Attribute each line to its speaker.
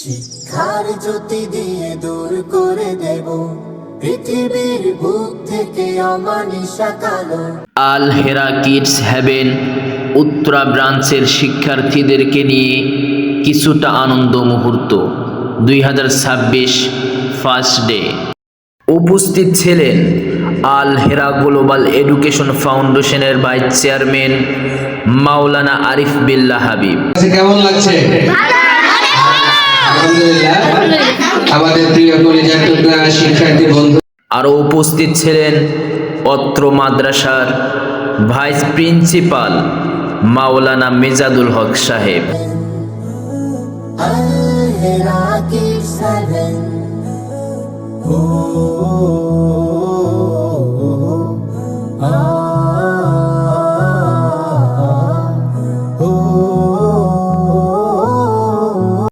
Speaker 1: শিক্ষার জ্যোতি দিয়ে দূর করে দেব। পৃথিবীর বুক থেকে অমানিসা কালো।
Speaker 2: আল হেরা কিডস হ্যাভেন উত্তরা ব্রাঞ্চের শিক্ষার্থীদেরকে নিয়ে কিছুটা আনন্দ মুহূর্ত। দুই হাজার ছাব্বিশ ফার্স্ট ডে। উপস্থিত ছিলেন আল হেরা গ্লোবাল এডুকেশন ফাউন্ডেশনের ভাইস চেয়ারম্যান মাওলানা আরিফ বিল্লাহ হাবিব।
Speaker 3: কাছে কেমন লাগছে? আলহামদুলিল্লাহ। আমাদের প্রিয় কলিজার টুকরা শিক্ষার্থী বন্ধু।
Speaker 2: আরও উপস্থিত ছিলেন অত্র মাদ্রাসার ভাইস প্রিন্সিপাল মাওলানা মেজাদুল হক সাহেব।
Speaker 1: আল